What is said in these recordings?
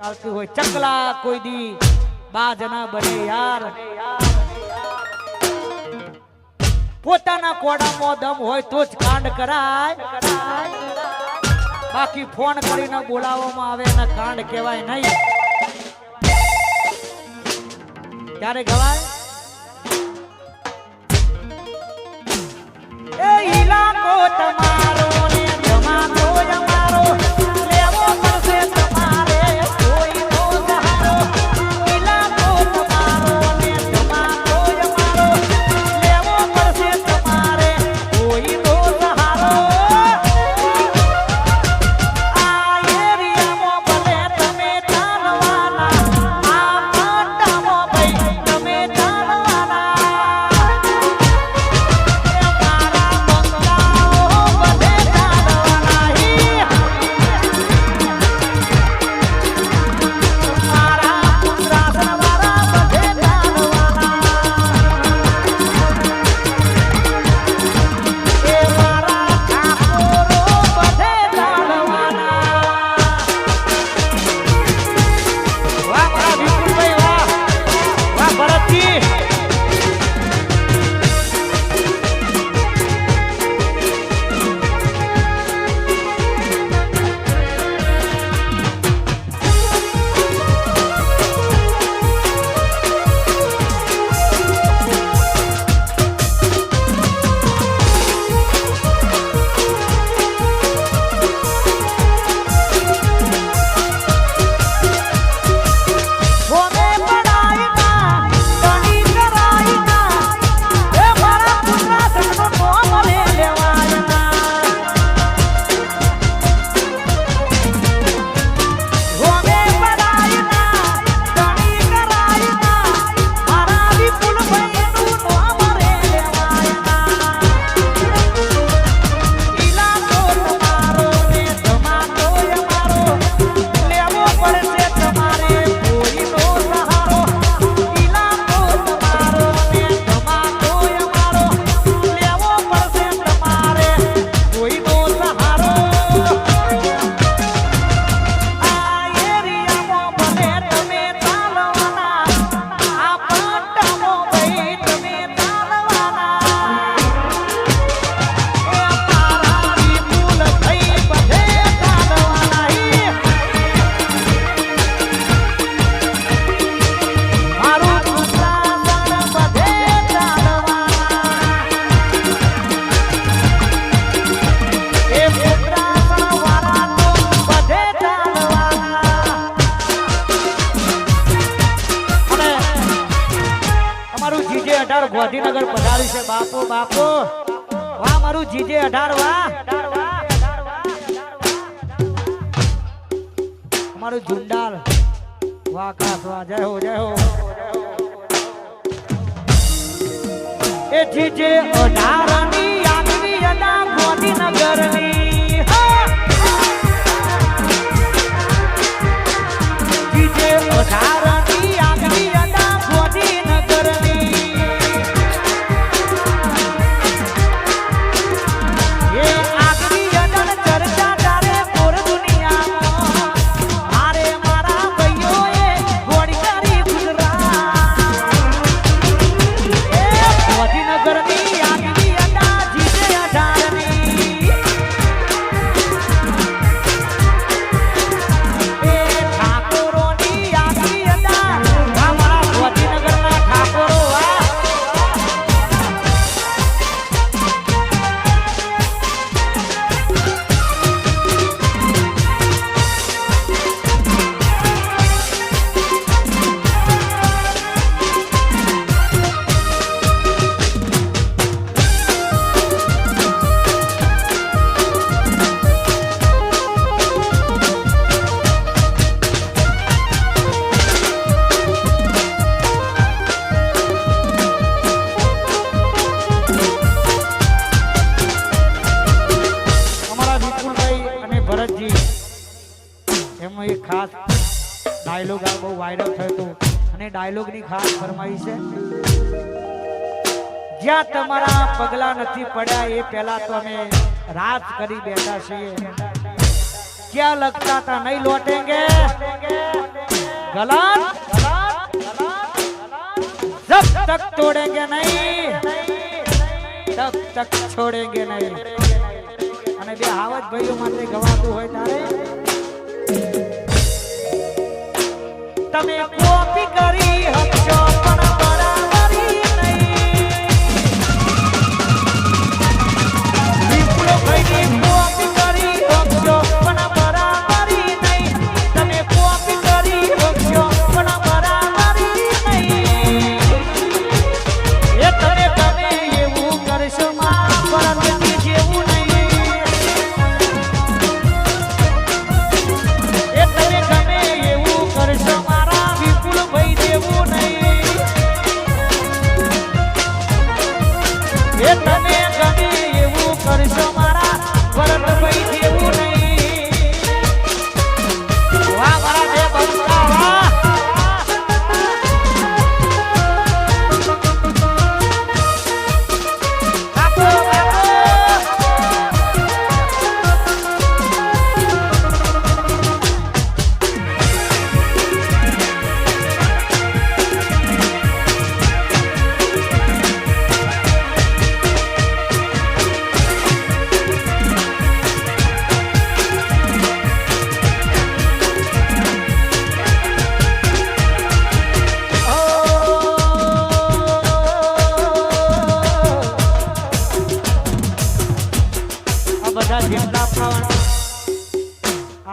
ચાલતી હોય. ચકલા કોઈ દી બા જના બને યાર. પોતાના કોડામાં દમ હોય તો જ કાંડ કરાય. બાકી ફોન કરીને બોલાવવામાં આવે અને કાંડ કહેવાય નહીં. ત્યારે ગવાય? ગાંધીનગર પધાર્યું છે. બાપો બાપો. વાહ, મારું જીજે અઢાર, વાહ. અમારું ઝુંડાલ વાહ કાસ વાહ. જય હો જય હો. એ જીજે અઢાર અને ડાયલોગની ખાસ ફરમાઈ છે જ્યાં તમારા પગલા નથી પડ્યા એ પહેલા તો અમે રાત કરી બેઠા છીએ ક્યાં લગતા હતા નહીં લોટેંગે गलत जब तक तोड़ेंगे नहीं तब तक छोड़ेंगे नहीं અને બે હાવજ ભાઈઓ માટે ગવાતું હોય તારે તમે કોપી કરી હકશો પણ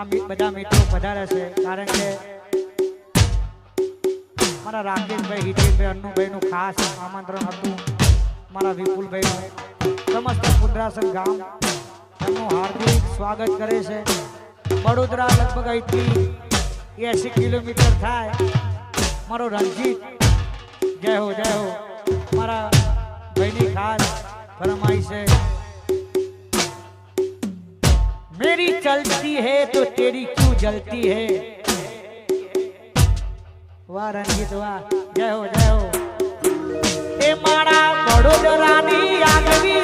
આ બધા મિત્રો પધારે છે, કારણ કે મારા રાકેશભાઈ, હિતેશભાઈ અન્નુભાઈનું ખાસ આમંત્રણ હતું. મારા વિપુલભાઈનું. સમસ્ત પુદ્રાસન ગામ એમનું હાર્દિક સ્વાગત કરે છે. વડોદરા લગભગ અહીંથી એસી કિલોમીટર થાય. મારો રણજીત, જય હો જય હો. મારા ભાઈની ખાસ ફરમાઈ છે. मेरी चलती है तो तेरी क्यों जलती है वाह रंजीत वाह जय हो जय हो ए मारा बड़ो रानी आगवी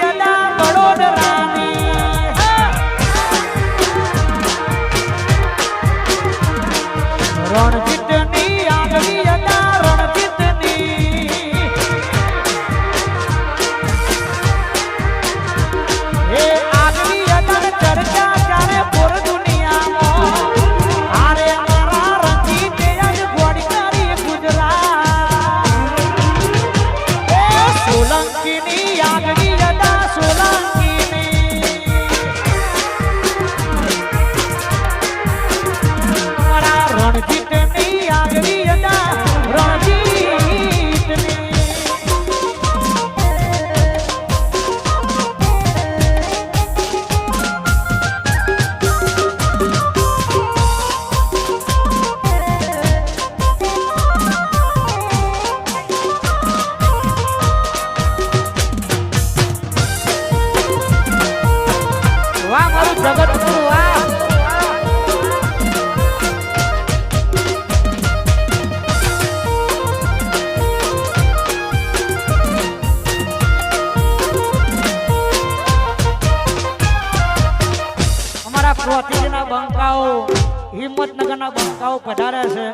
પ્રોતિજના બંકાઓ, હિંમતનગરના બંકાઓ પધારે છે.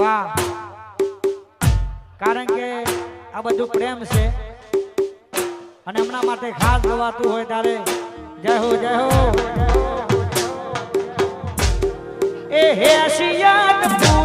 વાહ. કારણ કે આ બધું પ્રેમ છે. અને હમણાં માટે ખાસ ગવાતું હોય ત્યારે જય હો જય હો. એ હે પૂછો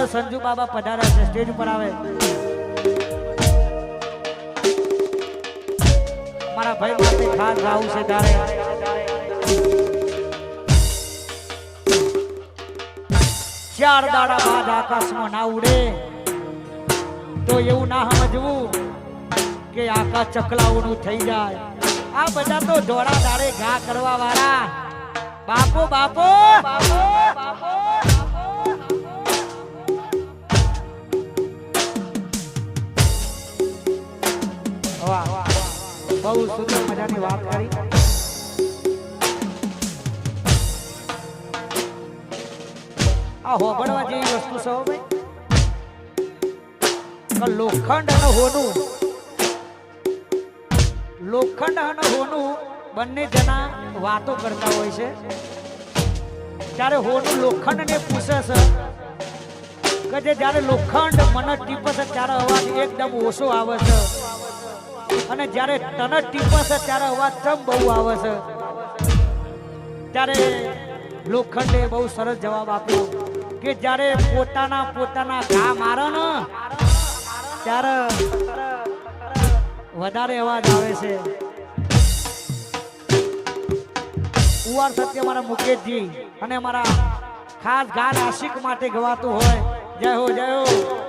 પંદર સંજુ બાબા પધાર્યા છે, સ્ટેજ ઉપર આવે. મારા ભાઈ માટે ખાસ ગાવું છે તારે. ચાર દાડા બાદ આકાશમાં ના ઉડે. તો એવું ના સમજવું કે આકાશ ચકલાઓનું થઈ જાય. આ બધા તો ધોળા દાડે ઘા કરવા વાળા બાપો બાપો બાપો બાપો! બહુ સુંદર મજાની વાત કરી. આ હોબળવા જેવી વસ્તુ છે ભાઈ. લોખંડ અને હોનું. લોખંડ અને હોનું બંને જણા વાતો કરતા હોય છે. ત્યારે હોનું લોખંડને પૂછે છે, કે જે જ્યારે લોખંડ મને ટીપે છે, ત્યારે અવાજ એકદમ ઓછો આવે છે. અને જ્યારે તને ટીપે છે, ત્યારે અવાજ ચમ બહુ આવે છે? ત્યારે લોખંડે બહુ સરસ જવાબ આપ્યો કે જ્યારે પોતાના પોતાના ઘા મારે ને, ત્યારે વધારે અવાજ આવે છે. કુંવર સત્ય મારા મુકેશજી અને મારા ખાસ ગાન આશિક માટે ગવાતું હોય. જય હો જય હો.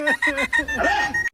あれ?